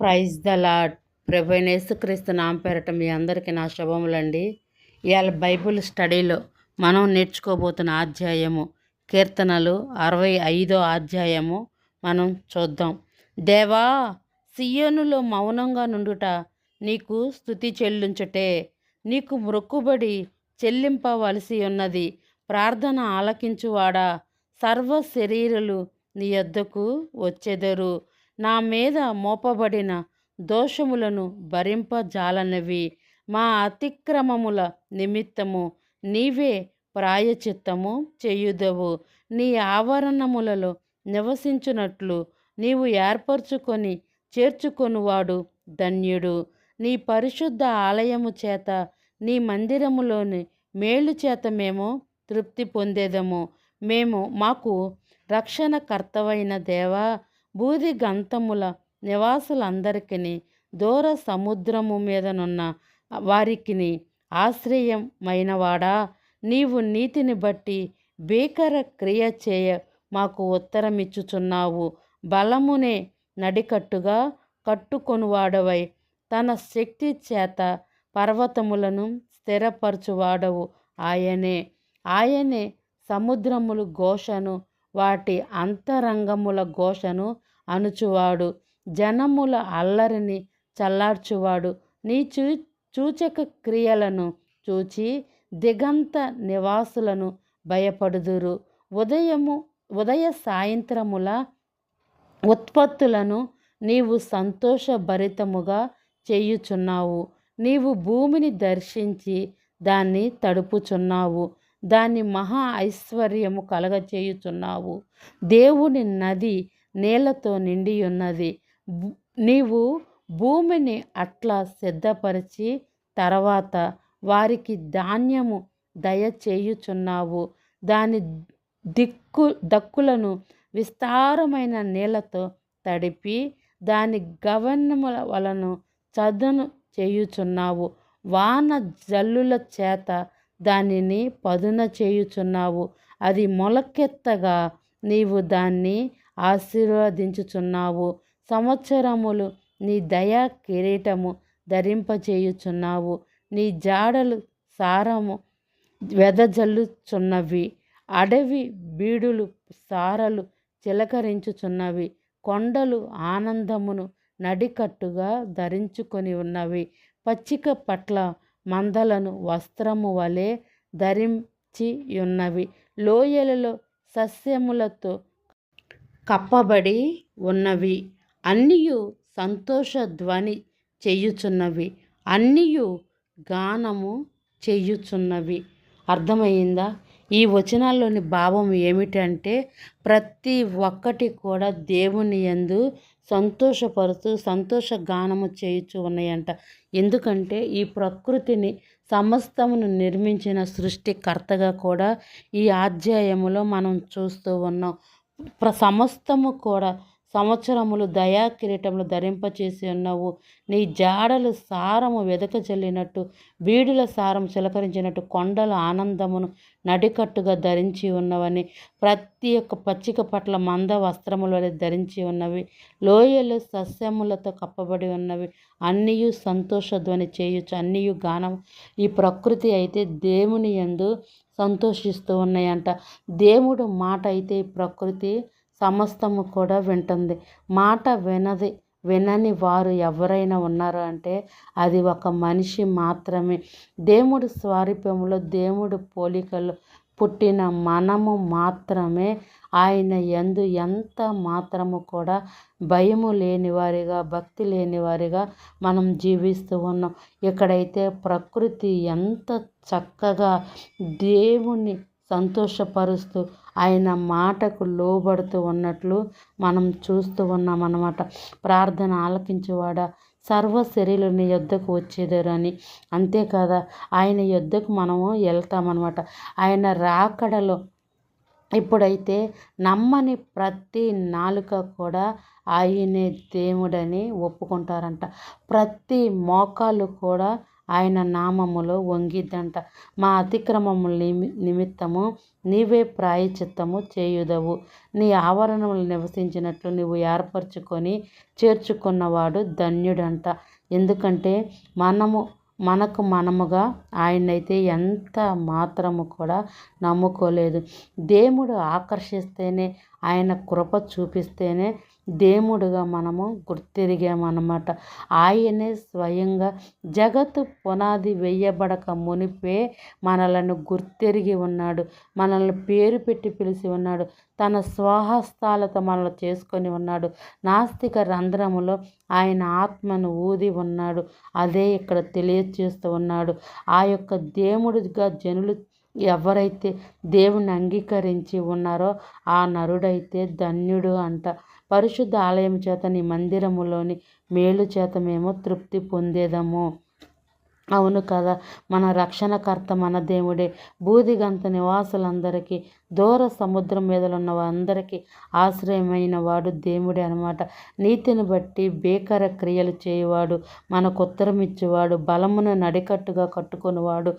Praise the lord ప్రభైన యేసుక్రీస్తు నామ పేరటం మీ అందరికీ నా శుభములండి. ఇవాళ బైబిల్ స్టడీలో మనం నేర్చుకోబోతున్న అధ్యాయము కీర్తనలు అరవై ఐదో అధ్యాయము మనం చూద్దాం. దేవా సియోనులో మౌనంగా నుండుట నీకు స్థుతి చెల్లించుటే నీకు మొక్కుబడి చెల్లింపవలసి ఉన్నది. ప్రార్థన ఆలకించువాడా? సర్వ శరీరులు నీ యొద్దకు వచ్చెదరు. నా మీద మోపబడిన దోషములను భరింపజాలనవి. మా అతిక్రమముల నిమిత్తము నీవే ప్రాయచిత్తము చేయుదవు. నీ ఆవరణములలో నివసించునట్లు నీవు ఏర్పరచుకొని చేర్చుకొనువాడు ధన్యుడు. నీ పరిశుద్ధ ఆలయము చేత నీ మందిరములోని మేలు చేత మేము తృప్తి పొందేదము. మేము మాకు రక్షణకర్తవైన దేవా బూది గంతముల నివాసులందరికీ దూర సముద్రము మీదనున్న వారికిని ఆశ్రయమైనవాడా? నీవు నీతిని బట్టి భీకర క్రియ చేయ మాకు ఉత్తరమిచ్చుచున్నావు. బలమునే నడికట్టుగా కట్టుకొనువాడవై తన శక్తి చేత పర్వతములను స్థిరపరచువాడవు ఆయనే. ఆయనే సముద్రములు ఘోషను వాటి అంతరంగముల ఘోషను అనుచువాడు. జనముల అల్లరిని చల్లార్చువాడు. నీ చూ సూచక క్రియలను చూచి దిగంత నివాసులను భయపడుదురు. ఉదయము ఉదయ సాయంత్రముల ఉత్పత్తులను నీవు సంతోషభరితముగా చేయుచున్నావు. నీవు భూమిని దర్శించి దాన్ని తడుపుచున్నావు. దాన్ని మహా ఐశ్వర్యము కలగచేయుచున్నావు. దేవుని నది నీళ్ళతో నిండి ఉన్నది నీవు భూమిని అట్లా సిద్ధపరిచి తర్వాత వారికి ధాన్యము దయచేయుచున్నావు. దాని దిక్కు దక్కులను విస్తారమైన నీళ్ళతో తడిపి దాని గవన్నముల వలను చదును చేయుచున్నావు. వాన జల్లుల చేత దానిని పదున చేయుచున్నావు. అది మొలకెత్తగా నీవు దాన్ని ఆశీర్వదించుచున్నావు. సంవత్సరములు నీ దయా కిరీటము ధరింపచేయుచున్నావు. నీ జాడలు సారము వెదజల్లుచున్నవి. అడవి బీడులు సారలు చిలకరించుచున్నవి. కొండలు ఆనందమును నడికట్టుగా ధరించుకొని ఉన్నవి. పచ్చిక పట్ల మందలను వస్త్రము వలె ధరించి ఉన్నవి లోయలలో సస్యములతో కప్పబడి ఉన్నవి. అన్నియు సంతోష ధ్వని చేయుచున్నవి. అన్నియు గానము చేయుచున్నవి. అర్థమైందా ఈ వచనాల్లోని భావం ఏమిటంటే ప్రతి ఒక్కటి కూడా దేవుని ఎందు సంతోషపరుతూ సంతోష గానము చేయుచు ఉన్నాయంట. ఎందుకంటే ఈ ప్రకృతిని సమస్తమును నిర్మించిన సృష్టికర్తగా కూడా ఈ అధ్యాయములో మనం చూస్తూ ఉన్నాం. సమస్తము కూడా సంవత్సరములు దయా కిరీటములు ధరింపచేసి ఉన్నావు. నీ జాడలు సారము వెదక చల్లినట్టు బీడుల సారం చిలకరించినట్టు కొండల ఆనందమును నడికట్టుగా ధరించి ఉన్నవని ప్రతి ఒక్క పచ్చిక పట్ల మంద వస్త్రములు ధరించి ఉన్నవి లోయలు సస్యములతో కప్పబడి ఉన్నవి అన్నీయు సంతోషధ్వని చేయొచ్చు అన్నీయు గానం ఈ ప్రకృతి అయితే దేవుని ఎందు సంతోషిస్తూ ఉన్నాయంట. దేవుడు మాట అయితే ప్రకృతి సమస్తము కూడా వింటుంది. మాట వినది వినని వారు ఎవరైనా ఉన్నారు అంటే అది ఒక మనిషి మాత్రమే. దేవుడు స్వారూప్యంలో దేవుడు పోలికలు పుట్టిన మనము మాత్రమే. ఆయన ఎందు ఎంత మాత్రము కూడా భయము లేని వారిగా భక్తి లేని వారిగా మనం జీవిస్తూ ఉన్నాం. ఇక్కడైతే ప్రకృతి ఎంత చక్కగా దేవుణ్ణి సంతోషపరుస్తూ ఆయన మాటకు లోబడుతూ ఉన్నట్లు మనం చూస్తూ ఉన్నాం అన్నమాట ప్రార్థన ఆలకించేవాడా? సర్వ యుద్ధకు వచ్చేదారు అని. అంతేకాదా ఆయన యొద్దకు మనము వెళ్తామన్నమాట. ఆయన రాకడలో ఇప్పుడైతే నమ్మని ప్రతి నాలుక కూడా ఆయనే దేవుడని ఒప్పుకుంటారంట. ప్రతి మోకాలు కూడా ఆయన నామములో వంగిద్దంట మా అతిక్రమముల నిమి నిమిత్తము నీవే ప్రాయచిత్తము చేయుదవు. నీ ఆవరణములు నివసించినట్లు నువ్వు ఏర్పరచుకొని చేర్చుకున్నవాడు ధన్యుడంట. ఎందుకంటే మనము మనకు మనముగా ఆయనైతే ఎంత మాత్రము కూడా నమ్ముకోలేదు. దేవుడు ఆకర్షిస్తేనే ఆయన కృప చూపిస్తేనే దేవుడుగా మనము గుర్తిరిగామన్నమాట. ఆయనే స్వయంగా జగత్తు పునాది వేయబడక మునిపే మనలను గుర్తెరిగి ఉన్నాడు. మనల్ని పేరు పెట్టి పిలిచి ఉన్నాడు. తన స్వాహస్థాలతో మనల్ని చేసుకొని ఉన్నాడు. నాస్తిక రంధ్రములో ఆయన ఆత్మను ఊది ఉన్నాడు. అదే ఇక్కడ తెలియచేస్తూ ఉన్నాడు. ఆ యొక్క దేవుడిగా జనులు ఎవరైతే దేవుని అంగీకరించి ఉన్నారో ఆ నరుడైతే ధన్యుడు అంట. పరిశుద్ధ ఆలయం చేత నీ మందిరములోని మేలు చేత మేము తృప్తి పొందేదము. అవును కదా. మన రక్షణకర్త మన దేవుడే. బూదిగంత నివాసులందరికీ దూర సముద్రం మీదలో ఉన్న అందరికీ ఆశ్రయమైన వాడు దేవుడే అనమాట నీతిని బట్టి భీకర క్రియలు చేయవాడు మనకు ఉత్తరం ఇచ్చేవాడు బలమును నడికట్టుగా కట్టుకునేవాడు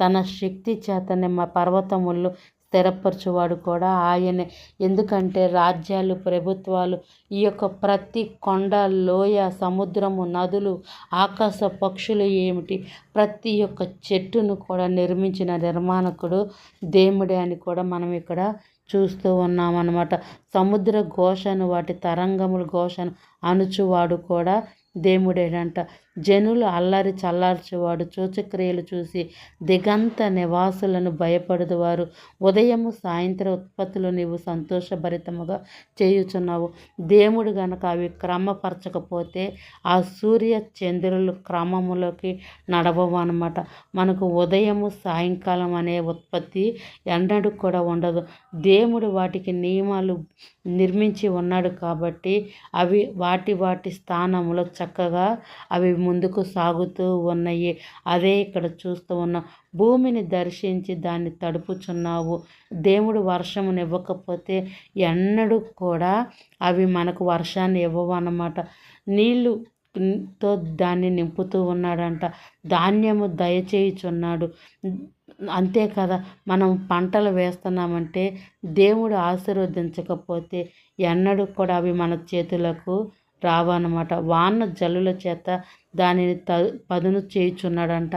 తన శక్తి చేతనే మా పర్వతములు స్థిరపరచువాడు కూడా ఆయనే. ఎందుకంటే రాజ్యాలు ప్రభుత్వాలు ఈ యొక్క ప్రతి కొండ లోయ సముద్రము నదులు ఆకాశ పక్షులు ఏమిటి? ప్రతి ఒక్క చెట్టును కూడా నిర్మించిన నిర్మాణకుడు దేవుడే అని కూడా మనం ఇక్కడ చూస్తూ ఉన్నామన్నమాట. సముద్ర ఘోషను వాటి తరంగముల ఘోషను అణుచువాడు కూడా దేవుడేనంట. జనులు అల్లరి చల్లార్చేవాడు చూచక్రియలు చూసి దిగంత నివాసులను భయపడదువారు ఉదయము సాయంత్రం ఉత్పత్తులు నీవు సంతోషభరితముగా చేయుచున్నావు. దేవుడు గనక అవి క్రమపరచకపోతే ఆ సూర్య చంద్రులు క్రమములోకి నడవవు అనమాట మనకు ఉదయము సాయంకాలం అనే ఉత్పత్తి ఎన్నడూ కూడా ఉండదు. దేవుడు వాటికి నియమాలు నిర్మించి ఉన్నాడు కాబట్టి అవి వాటి వాటి స్థానంలో చక్కగా అవి ముందుకు సాగుతూ ఉన్నాయి అదే ఇక్కడ చూస్తూ ఉన్నాం భూమిని దర్శించి దాన్ని తడుపుచున్నావు. దేవుడు వర్షమును ఇవ్వకపోతే ఎన్నడూ కూడా అవి మనకు వర్షాన్ని ఇవ్వవు అన్నమాట నీళ్ళు తో దాన్ని నింపుతూ ఉన్నాడంట. ధాన్యము దయచేయుచున్నాడు. అంతే కదా మనం పంటలు వేస్తున్నామంటే దేవుడు ఆశీర్వదించకపోతే ఎన్నడూ కూడా అవి మన చేతులకు రావన్నమాట. వాన జల్లుల చేత దానిని త పదును చేయుచున్నాడంట.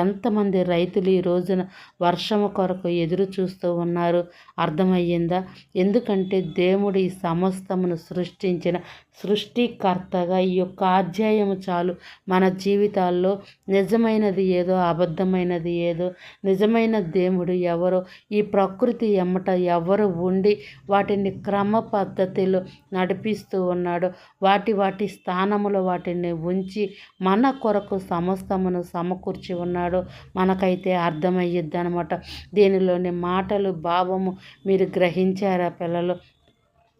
ఎంతమంది రైతులు ఈ రోజున వర్షము కొరకు ఎదురు చూస్తూ ఉన్నారు? అర్థమయ్యిందా? ఎందుకంటే దేవుడు ఈ సమస్తమును సృష్టించిన సృష్టికర్తగా ఈ యొక్క అధ్యాయము చాలు. మన జీవితాల్లో నిజమైనది ఏదో అబద్ధమైనది ఏదో నిజమైన దేవుడు ఎవరో ఈ ప్రకృతి ఎమ్మట ఎవరు ఉండి వాటిని క్రమ పద్ధతిలో నడిపిస్తూ ఉన్నాడో. వాటి వాటి స్థానములో వాటిని ఉంచి మన కొరకు సమస్తమును సమకూర్చి ఉన్నాడు. మనకైతే అర్థమయ్యిద్ది అనమాట దీనిలోని మాటలు భావము మీరు గ్రహించారా పిల్లలు?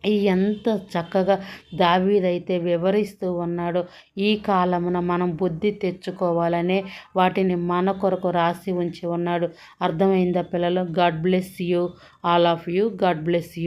ఎంత చక్కగా దావీదైతే వివరిస్తూ ఉన్నాడో. ఈ కాలమున మనం బుద్ధి తెచ్చుకోవాలనే వాటిని మన కొరకు రాసి ఉంచి ఉన్నాడు. అర్థమైందా పిల్లలు? God bless you all of you. God bless you.